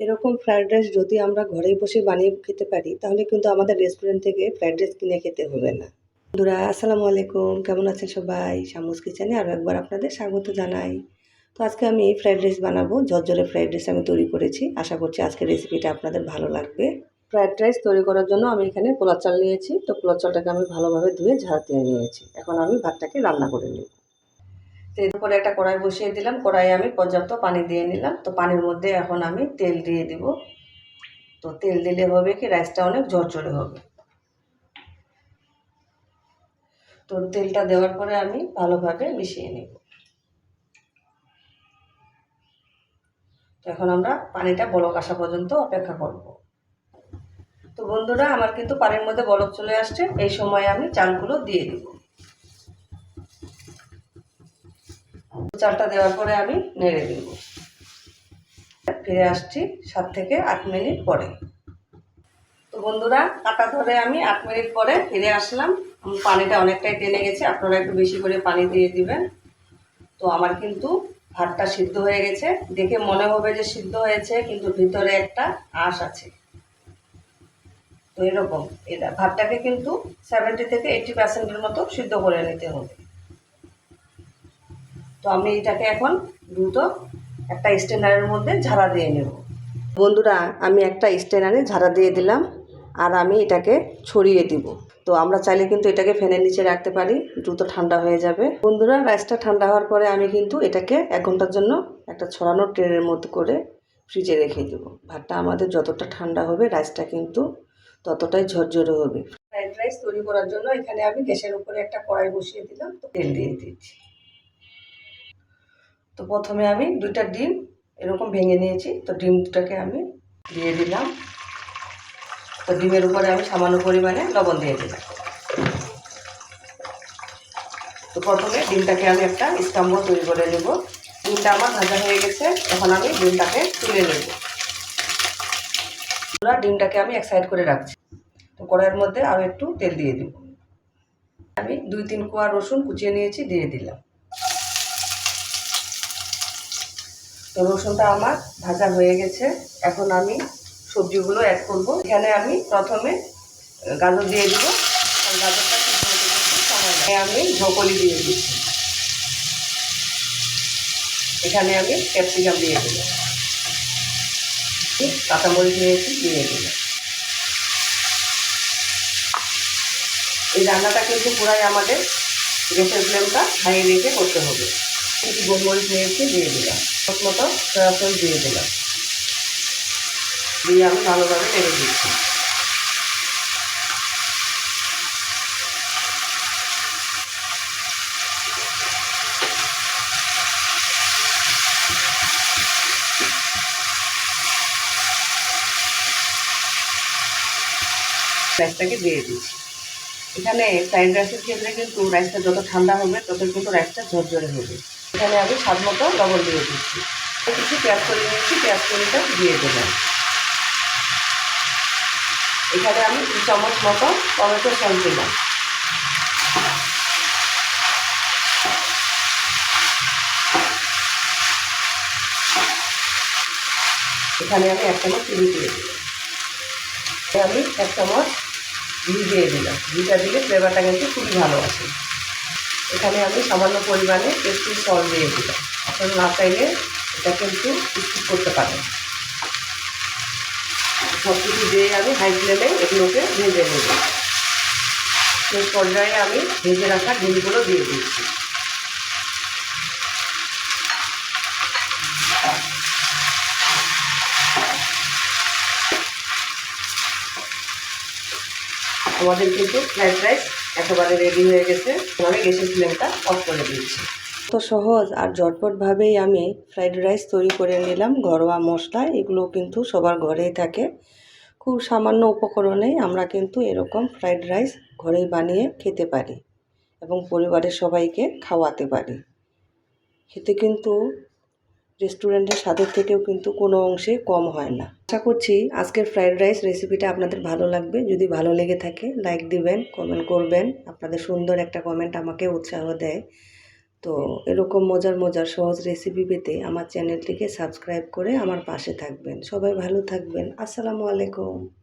এরকম fried rice যদি আমরা ঘরে বসে বানিয়ে খেতে পারি, তাহলে কিন্তু আমাদের রেস্টুরেন্ট থেকে ফ্রায়েড রাইস কিনে খেতে হবে না। বন্ধুরা, আসসালামু আলাইকুম। কেমন আছেন সবাই? শামুস কিচেনে আরও একবার আপনাদের স্বাগত জানাই। তো আজকে আমি ফ্রায়েড রাইস বানাবো। ঝরঝরে ফ্রায়েড রাইস আমি তৈরি করেছি। আশা করছি আজকের রেসিপিটা আপনাদের ভালো লাগবে। ফ্রায়েড রাইস তৈরি করার জন্য আমি এখানে পোলার চাল নিয়েছি। তো পোলার চালটাকে আমি ভালোভাবে ধুয়ে ঝাড় নিয়েছি। এখন আমি ভাতটাকে রান্না করে নিই তো এরপরে একটা কড়াই বসিয়ে দিলাম। কড়াইয়ে আমি পর্যাপ্ত পানি দিয়ে নিলাম। তো পানির মধ্যে এখন আমি তেল দিয়ে দিব। তো তেল দিলে হবে কি, রাইসটা অনেক ঝরঝরে হবে। তো তেলটা দেওয়ার পরে আমি ভালোভাবে মিশিয়ে নেব। এখন আমরা পানিটা বলক আসা পর্যন্ত অপেক্ষা করব। তো বন্ধুরা, আমার কিন্তু পানির মধ্যে বলক চলে আসছে। এই সময় আমি চালগুলো দিয়ে দিব। চালটা দেওয়ার পরে আমি নেড়ে দিব। ফিরে আসছি সাত থেকে আট মিনিট পরে। তো বন্ধুরা, কাটা ধরে আমি আট মিনিট পরে ফিরে আসলাম। পানিটা অনেকটাই টেনে গেছে, আপনারা একটু বেশি করে পানি দিয়ে দিবেন। তো আমার কিন্তু ভাতটা সিদ্ধ হয়ে গেছে। দেখে মনে হবে যে সিদ্ধ হয়েছে, কিন্তু ভিতরে একটা আঁশ আছে। তো এরকম, এটা ভাতটাকে কিন্তু সেভেন্টি থেকে এইটি পার্সেন্টের মতো সিদ্ধ করে নিতে হবে। তো আমি এটাকে এখন দ্রুত একটা স্ট্যান্ডারের মধ্যে ঝাড়া দিয়ে নেব। বন্ধুরা, আমি একটা স্ট্যান্ডারে ঝাড়া দিয়ে দিলাম আর আমি এটাকে ছড়িয়ে দিব। তো আমরা চাইলে কিন্তু এটাকে ফ্যানের নিচে রাখতে পারি, দ্রুত ঠান্ডা হয়ে যাবে। বন্ধুরা, রাইসটা ঠান্ডা হওয়ার পরে আমি কিন্তু এটাকে এক ঘণ্টার জন্য একটা ছড়ানো ট্রেনের মধ্যে করে ফ্রিজে রেখে দেব। ভাতটা আমাদের যতটা ঠান্ডা হবে, রাইসটা কিন্তু ততটাই ঝরঝরে হবে। ফ্রাইড রাইস তৈরি করার জন্য এখানে আমি গ্যাসের উপরে একটা কড়াই বসিয়ে দিলাম, তো তেল দিয়ে দিচ্ছি। তো প্রথমে আমি দুইটা ডিম এরকম ভেঙে নিয়েছি। তো ডিম দুটাকে আমি দিয়ে দিলাম। তো ডিমের উপরে আমি সামান্য পরিমাণে লবণ দিয়ে দিলাম। তো প্রথমে ডিমটাকে আমি একটা স্তম্ভ তৈরি করে নেব। ডিমটা আমার ভাজা হয়ে গেছে। এখন আমি ডিমটাকে তুলে নেব। পুরো ডিমটাকে আমি এক সাইড করে রাখছি। তো কড়াইয়ের মধ্যে আরও একটু তেল দিয়ে দিব। আমি দুই তিন কোয়া রসুন কুচিয়ে নিয়েছি, দিয়ে দিলাম। তো রসুনটা আমার ভাজা হয়ে গেছে। এখন আমি সবজিগুলো অ্যাড করব। এখানে আমি প্রথমে গাজর দিয়ে দিব। গাজরটা আমি ব্রকলি দিয়ে দিচ্ছি। এখানে আমি ক্যাপসিকাম দিয়ে দেবো। কাঁচামরিচ নিয়েছি, দিয়ে দিলাম এই রান্নাটা কিন্তু পুরাই আমাদের গ্যাসের ফ্লেমটা হাই রেখে করতে হবে। কিছু গোলমরিচ নিয়েছি, দিয়ে দিলাম। মতো সয়া দিয়ে দিলাম। দিয়ে আমি ভালোভাবে নেড়ে দিচ্ছি। রাইসটাকে দিয়ে দিচ্ছি। এখানে ফ্রাইড রাইসের ক্ষেত্রে কিন্তু রাইসটা যত ঠান্ডা হবে, তত কিন্তু রাইসটা ঝরঝরে হবে। এখানে আমি স্বাদ মতো লবণ দিয়ে দিচ্ছি। কিছু পেঁয়াজ করে নিয়েছি, পেঁয়াজ করিটা দিয়ে দেবেন। এখানে আমি দু চামচ মতো টমেটো সস দিলাম। এখানে আমি এক চামচ চিনি দিয়ে দিলাম। আমি এক চামচ ঘি দিয়ে দিলাম। ঘিটা দিলে ফ্লেভারটা কিন্তু খুবই ভালো আছে এখানে আমি সামান্য পরিমাণে একটু সল দিয়ে দিলাম। আপনারা না চাইলে এটা কিন্তু স্কিপ করতে পারেন। সব কিছু দিয়ে আমি হাই ফ্লেমে এগুলোকে ভেজে নেব। শেষ পর্যায়ে আমি ভেজে রাখা ডিমগুলো দিয়ে দিচ্ছি। আমাদের কিন্তু ফ্রাইড রাইস একেবারে রেডি হয়ে গেছে। আমি গ্যাসের ফ্লেমটা অফ করে দিয়েছি। তো সহজ আর ঝটপটভাবেই আমি ফ্রাইড রাইস তৈরি করে নিলাম। ঘরোয়া মশলা, এগুলো কিন্তু সবার ঘরেই থাকে। খুব সামান্য উপকরণে আমরা কিন্তু এরকম ফ্রাইড রাইস ঘরেই বানিয়ে খেতে পারি এবং পরিবারের সবাইকে খাওয়াতে পারি। খেতে কিন্তু রেস্টুরেন্টের স্বাদের থেকেও কিন্তু কোনো অংশে কম হয় না। আশা করছি আজকের ফ্রাইড রাইস রেসিপিটা আপনাদের ভালো লাগবে। যদি ভালো লেগে থাকে লাইক দিবেন কমেন্ট করবেন। আপনাদের সুন্দর একটা কমেন্ট আমাকে উৎসাহ দেয়। তো এরকম মজার মজার, সহজ রেসিপি পেতে আমার চ্যানেলটিকে সাবস্ক্রাইব করে আমার পাশে থাকবেন। সবাই ভালো থাকবেন। আসসালামু আলাইকুম।